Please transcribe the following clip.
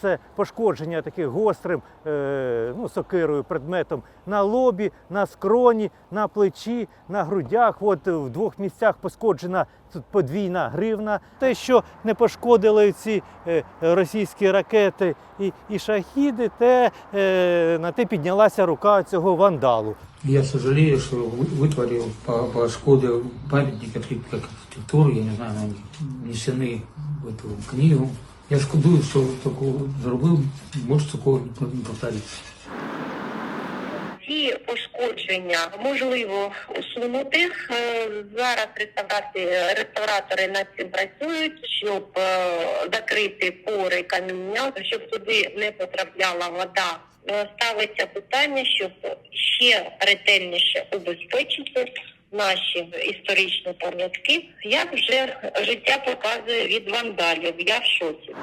це пошкодження таким гострим е, ну, сокирою предметом на лобі, на скроні, на плечі, на грудях. От в двох місцях пошкоджена тут подвійна гривна. Те, що не пошкодили ці е, російські ракети і, і шахіди, те, е, на те піднялася рука цього вандалу. Я сожалею, что вы- вытворил, по- пошкодил памятник архи- как архитектуры, я не знаю, они внесены в эту книгу. Я шкодую, що такого зробив, може такого не повториться. Ці пошкодження можливо усунути. Е, Зараз реставратори над цим працюють, щоб е, закрити пори каміння, щоб туди не потрапляла вода. Е, Ставиться питання, щоб ще ретельніше убезпечити наші історичні пам'ятки. Як вже життя показує від вандалів. Я в шоці.